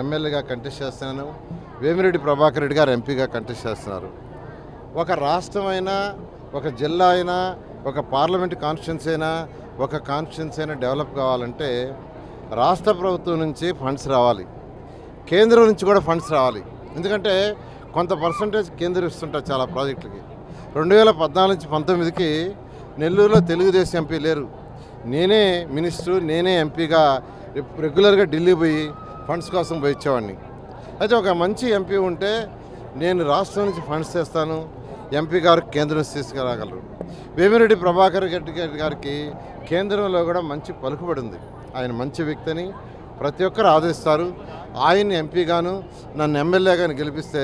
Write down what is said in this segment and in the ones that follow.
ఎమ్మెల్యేగా కంటెస్ట్ చేస్తున్నాను వేమిరెడ్డి ప్రభాకర్ రెడ్డి గారు ఎంపీగా కంటెస్ట్ చేస్తున్నారు. ఒక రాష్ట్రమైనా ఒక జిల్లా అయినా ఒక పార్లమెంట్ కాన్స్టిట్యున్సీ అయినా ఒక కాన్స్టిట్యున్సీ అయినా డెవలప్ కావాలంటే రాష్ట్ర ప్రభుత్వం నుంచి ఫండ్స్ రావాలి. కేంద్రం నుంచి కూడా ఫండ్స్ రావాలి. ఎందుకంటే కొంత పర్సంటేజ్ కేంద్రం ఇస్తుంటారు చాలా ప్రాజెక్టులకి. రెండు వేల పద్నాలుగు నుంచి పంతొమ్మిదికి నెల్లూరులో తెలుగుదేశం ఎంపీ లేరు. నేనే మినిస్టర్ నేనే ఎంపీగా రెగ్యులర్గా ఢిల్లీ పోయి ఫండ్స్ కోసం పోయి ఇచ్చేవాడిని అయితే ఒక మంచి ఎంపీ ఉంటే నేను రాష్ట్రం నుంచి ఫండ్స్ తెస్తాను. ఎంపీ గారు కేంద్రం తీసుకురాగలరు. వేమిరెడ్డి ప్రభాకర్ రెడ్డి గారికి కేంద్రంలో కూడా మంచి పలుకుబడి ఉంది ఆయన మంచి వ్యక్తిని ప్రతి ఒక్కరు ఆదరిస్తారు. ఆయన ఎంపీగాను నన్ను ఎమ్మెల్యేగాను గెలిపిస్తే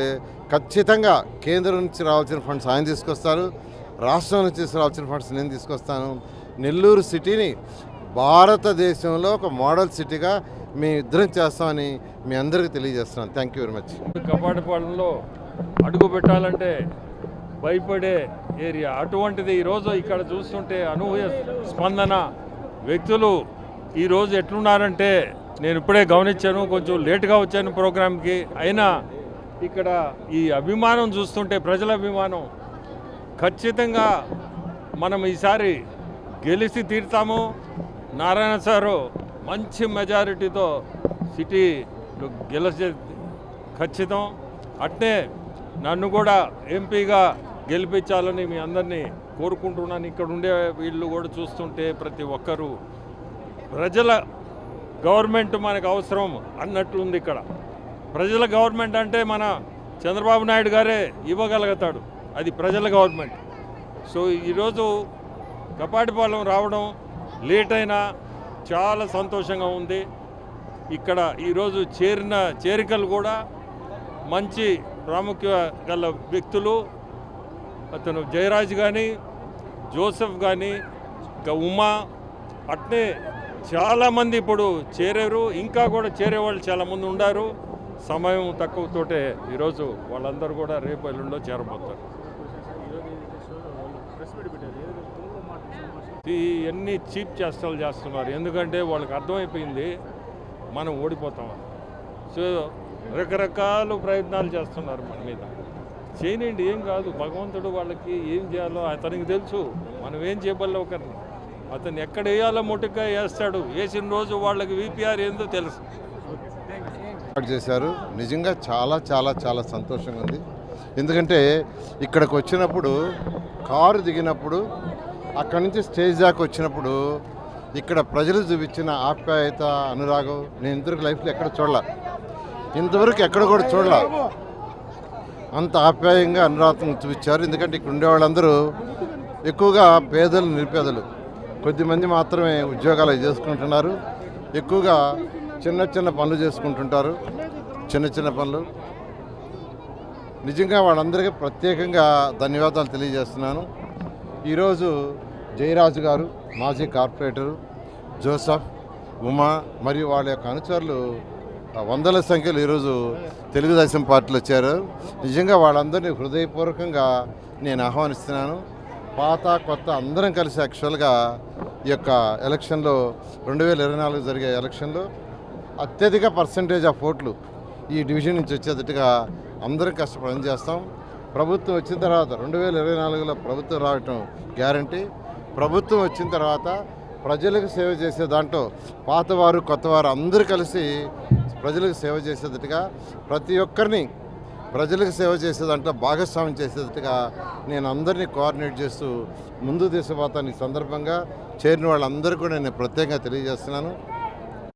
ఖచ్చితంగా కేంద్రం నుంచి రావాల్సిన ఫండ్స్ ఆయన తీసుకొస్తారు. రాష్ట్రం నుంచి తీసుకురావాల్సిన ఫండ్స్ నేను తీసుకొస్తాను. నెల్లూరు సిటీని భారతదేశంలో ఒక మోడల్ సిటీగా మేము ఇద్దరం చేస్తామని మీ అందరికీ తెలియజేస్తున్నాను. థ్యాంక్ యూ వెరీ మచ్ కపాటపాలెంలో అడుగు పెట్టాలంటే భయపడే ఏరియా. అటువంటిది ఈరోజు ఇక్కడ చూస్తుంటే అనూహ్య స్పందన వ్యక్తులు ఈరోజు ఎట్లున్నారంటే నేను ఇప్పుడే గమనించాను కొంచెం లేటుగా వచ్చాను ప్రోగ్రామ్కి. అయినా ఇక్కడ ఈ అభిమానం చూస్తుంటే ప్రజల అభిమానం ఖచ్చితంగా మనం ఈసారి గెలిచి తీరుతాము. నారాయణ సారు మంచి మెజారిటీతో సిటీ గెలిచే ఖచ్చితం. అట్నే నన్ను కూడా ఎంపీగా గెలిపించాలని మీ అందరినీ కోరుకుంటున్నాను. ఇక్కడ ఉండే వీళ్ళు కూడా చూస్తుంటే ప్రతి ఒక్కరూ ప్రజల గవర్నమెంట్ మనకు అవసరం అన్నట్లుంది ఇక్కడ. ప్రజల గవర్నమెంట్ అంటే మన చంద్రబాబు నాయుడు గారే ఇవ్వగలుగుతాడు. అది ప్రజల గవర్నమెంట్. సో ఈరోజు కపాటిపాలెం రావడం లేట్ అయినా చాలా సంతోషంగా ఉంది. ఇక్కడ ఈరోజు చేరిన చేరికలు కూడా మంచి ప్రాముఖ్య గల వ్యక్తులు. అతను జయరాజ్ కానీ జోసెఫ్ కానీ ఇంకా ఉమా అట్నే చాలామంది ఇప్పుడు చేరారు. ఇంకా కూడా చేరే వాళ్ళు చాలామంది ఉన్నారు సమయం తక్కువతోటే ఈరోజు వాళ్ళందరూ కూడా రేపు ఎల్లుండో చేరబోతారు. ఇవన్నీ చీప్ చేష్టలు చేస్తున్నారు. ఎందుకంటే వాళ్ళకి అర్థమైపోయింది మనం ఓడిపోతాం సో రకరకాల ప్రయత్నాలు చేస్తున్నారు మన మీద. చేయనండి ఏం కాదు. భగవంతుడు వాళ్ళకి ఏం చేయాలో అతనికి తెలుసు. మనం ఏం చేయబల్ల ఒకరిని. అతను ఎక్కడ వేయాలో ముట్టుగా వేస్తాడు వేసిన రోజు వాళ్ళకి విపిఆర్ ఏందో తెలుసు. చేశారు. నిజంగా చాలా చాలా చాలా సంతోషంగా ఉంది. ఎందుకంటే ఇక్కడికి వచ్చినప్పుడు కారు దిగినప్పుడు అక్కడి నుంచి స్టేజ్ దాకా వచ్చినప్పుడు ఇక్కడ ప్రజలు చూపించిన ఆప్యాయత అనురాగం నేను ఇంతవరకు లైఫ్లో ఎక్కడ చూడలే. ఇంతవరకు ఎక్కడ కూడా చూడలే. అంత ఆప్యాయంగా అనురాగం చూపించారు. ఎందుకంటే ఇక్కడ ఉండే వాళ్ళందరూ ఎక్కువగా పేదలు నిరుపేదలు. కొద్దిమంది మాత్రమే ఉద్యోగాలు చేసుకుంటున్నారు. ఎక్కువగా చిన్న చిన్న పనులు చేసుకుంటుంటారు. చిన్న చిన్న పనులు. నిజంగా వాళ్ళందరికీ ప్రత్యేకంగా ధన్యవాదాలు తెలియజేస్తున్నాను. ఈరోజు జయరాజు గారు మాజీ కార్పొరేటరు జోసఫ్ ఉమా మరియు వాళ్ళ యొక్క అనుచరులు వందల సంఖ్యలో ఈరోజు తెలుగుదేశం పార్టీలో వచ్చారు. నిజంగా వాళ్ళందరినీ హృదయపూర్వకంగా నేను ఆహ్వానిస్తున్నాను. పాత కొత్త అందరం కలిసి యాక్చువల్గా ఈ యొక్క ఎలక్షన్లో రెండు వేల ఇరవై నాలుగు జరిగే ఎలక్షన్లో అత్యధిక పర్సంటేజ్ ఆఫ్ ఓట్లు ఈ డివిజన్ నుంచి వచ్చేటట్టుగా అందరం కష్టపడి చేస్తాం ప్రభుత్వం వచ్చిన తర్వాత రెండు వేల ఇరవై నాలుగులో ప్రభుత్వం రావటం గ్యారంటీ. ప్రభుత్వం వచ్చిన తర్వాత ప్రజలకు సేవ చేసే దాంట్లో పాతవారు కొత్తవారు అందరూ కలిసి ప్రజలకు సేవ చేసేటట్టుగా ప్రతి ఒక్కరిని ప్రజలకు సేవ చేసే దాంట్లో భాగస్వామ్యం చేసేటట్టుగా నేను అందరినీ కోఆర్డినేట్ చేస్తూ ముందు తీసుకుపోతాను ఈ సందర్భంగా చేరిన వాళ్ళందరూ కూడా నేను ప్రత్యేకంగా తెలియజేస్తున్నాను.